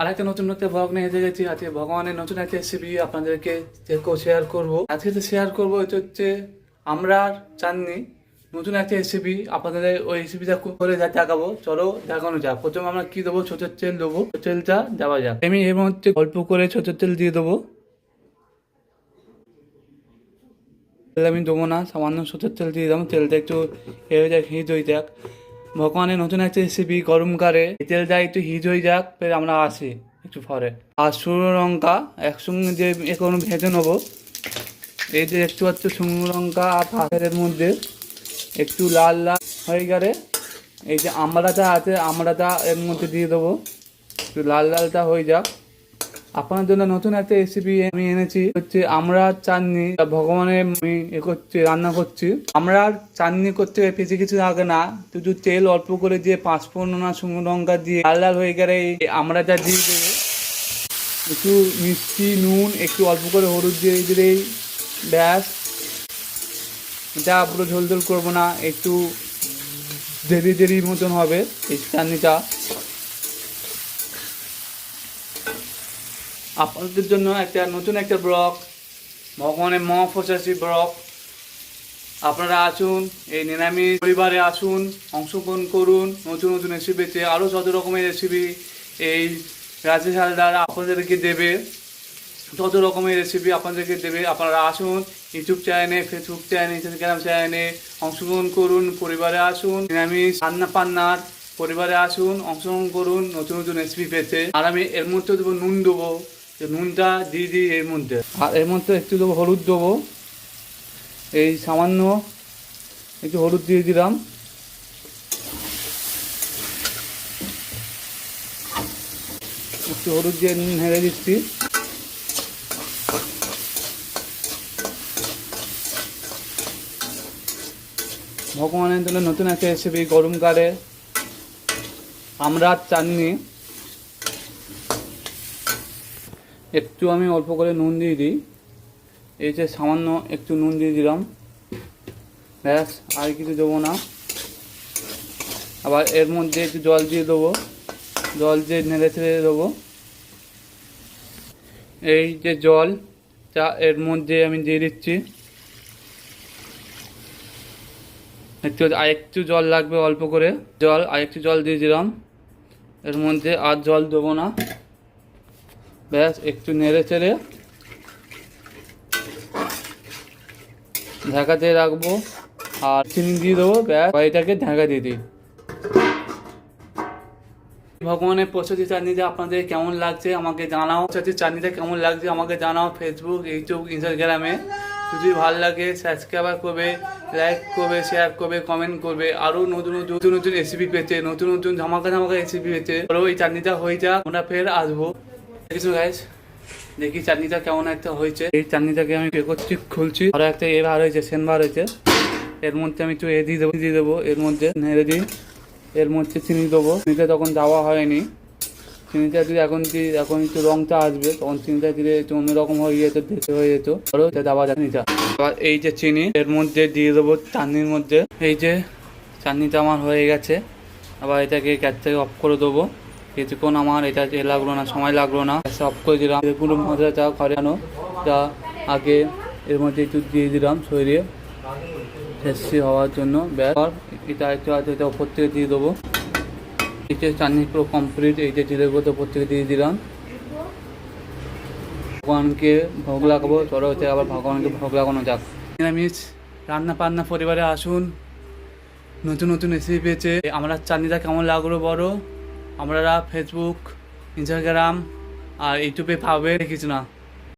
আরেকটা নতুন একটা ব্লগ নিয়ে গেছি আজকে ভগবানের নতুন একটা রেসিপি আপনাদেরকে শেয়ার করব। আজকে তো শেয়ার করব, এটা হচ্ছে আমরা চাননি। নতুন একটা রেসিপি আপনাদের ওই রেসিপিটা করে যা দেখাবো। চলো, দেখানো যাক। প্রথমে আমরা কি দেবো? ছোট তেল দেবো। তেলটা দেওয়া যাক। আমি এর মধ্যে অল্প করে ছোট তেল দিয়ে দেবো। তেল আমি দেবো না। সামান্য সতের তেল দিয়ে দিলাম তেলটা একটু এ হয়ে যাক হিট হয়ে যাক। ভগবানের নতুন একটা রেসিপি গরমকালে তেল দেয় একটু হিট হয়ে যাক, ফের আমরা আসি একটু পরে। আর শুকনো লঙ্কা একসঙ্গে যে এখন ভেজে নেব। এই যে একটু হচ্ছে শুকনো লঙ্কা আর পাথরের মধ্যে একটু লাল লাল হয়ে গেলে, এই যে আমড়াটা আছে আমড়াটা এর মধ্যে দিয়ে দেবো। একটু লাল লালটা হয়ে যাক। আপনার জন্য নতুন একটা রেসিপি আমি এনেছি। হচ্ছে আমরা চাটনি ভগবানের আমি এ করছি, রান্না করছি। আমরা চাটনি করতে বেশি কিছু লাগে না, শুধু তেল অল্প করে দিয়ে পাঁচফোড়ন শুকনো লঙ্কা দিয়ে লাল লাল হয়ে গেলে এই আমড়াটা দিয়ে দেবে, একটু মিষ্টি, নুন, একটু অল্প করে হলুদ দিয়ে দিলেই ব্যাস। এটা পুরো ঝোল ঝোল করব না, একটু দেরি দেরি মতন হবে এই চাটনিটা আপনাদের জন্য একটা নতুন একটা ব্লগ, ভগবানের মহাপ্রচাসী ব্লগ। আপনারা আসুন, এই নিরামিষ পরিবারে আসুন, অংশগ্রহণ করুন, নতুন নতুন রেসিপিতে আরও যত রকমের রেসিপি এই রাজেশ হালদার আপনাদেরকে দেবে, যত রকমের রেসিপি আপনাদেরকে দেবে, আপনারা আসুন, ইউটিউব চ্যানেলে ফেসবুক চ্যানেলে ইনস্টাগ্রাম চ্যানেলে অংশগ্রহণ করুন, পরিবারে আসুন, নিরামিষ রান্না পান্নার পরিবারে আসুন, অংশগ্রহণ করুন, নতুন নতুন রেসিপি পেতে। আর আমি এর মধ্যে দেবো নুন দেবো। নুনটা দিয়ে দিই এর মধ্যে। আর এর মধ্যে একটু দেবো হলুদ দেবো। এই সামান্য একটু হলুদ দিয়ে দিলাম। একটু হলুদ দিয়ে নেড়ে দিচ্ছি। ভগবানের জন্য নতুন একটা রেসিপি গরমকালে। আমরা চাননি। একটু আমি অল্প করে নুন দিয়ে দিই। এই যে সামান্য একটু নুন দিয়ে দিলাম। ব্যাস, আর কিছু দেবো না। আবার এর মধ্যে একটু জল দিয়ে দেবো। জল দিয়ে নেড়ে ছেড়ে দেবো। এই যে জল চা এর মধ্যে আমি দিয়ে দিচ্ছি। একটু, আর একটু জল লাগবে অল্প করে। জল, আর একটু জল দিয়ে দিলাম। এর মধ্যে আর জল দেবো না। ব্যাস, একটু নেড়ে চেড়ে ঢাকাতে রাখব আর চিনি দিয়ে দেবো, ব্যাস এটাকে ঢাকা দিয়ে দিই। ভগবানের প্রসাদী চাটনিটা আপনাদের কেমন লাগছে আমাকে জানাও। প্রসাদী চাটনিটা কেমন লাগছে আমাকে জানাও ফেসবুক ইউটিউব ইনস্টাগ্রামে যদি ভালো লাগে সাবস্ক্রাইব করবে লাইক করবে শেয়ার করবে কমেন্ট করবে। আরও নতুন নতুন নতুন নতুন রেসিপি পেতে, নতুন নতুন ধামাকা ধামাকা রেসিপি পেতে। এই চাটনিটা হয়ে যাক, আমরা ফের আসব। কিছু গাইস দেখি চাটনিটা কেমন একটা হয়েছে। এই চাটনিটাকে আমি করছি, খুলছি। আরও একটা এ বার হয়েছে সেন বার হয়েছে। এর মধ্যে আমি একটু এ দিয়ে দেবো দিয়ে দেবো। এর মধ্যে নেড়ে দিই এর মধ্যে চিনি দেবো। চিনিটা তখন দেওয়া হয়নি। চিনিটা যদি এখন দিই এখন একটু রংটা আসবে, তখন চিনিটা দিলে একটু অন্যরকম হয়ে যেত দেখতে হয়ে যেত। ধরো এটা দেওয়া যায় চিনিটা। আবার এই যে চিনি, এর মধ্যে দিয়ে দেবো চাটনির মধ্যে। এই যে চাটনিটা আমার হয়ে গেছে। আবার এটাকে গ্যাস থেকে অফ করে দেবো। কিছুক্ষণ আমার এটা এ লাগল না, সময় লাগল না। সব করে দিলাম। এগুলো মশলাটা ঘরে আনো যা আগে এর মধ্যে একটু দিয়ে দিলাম শরীরে টেস্টি হওয়ার জন্য। ব্যাপার এটা একটু আছে এটা ওপর থেকে দিয়ে দেবো। এই যে চাটনি পুরো কমপ্লিট এইটা জিরের মধ্যে ওপর থেকে দিয়ে দিলাম। ভগবানকে ভোগ লাগাবো। চলো হচ্ছে আবার ভগবানকে ভোগ লাগানো যাক। নিরামিষ। রান্না বান্না পরিবারে আসুন। নতুন নতুন রেসিপি পেয়েছে। আমরা চাটনিটা কেমন লাগল বড় আমরা ফেসবুক ইনস্টাগ্রাম আর ইউটিউবে পাবে কিছু না।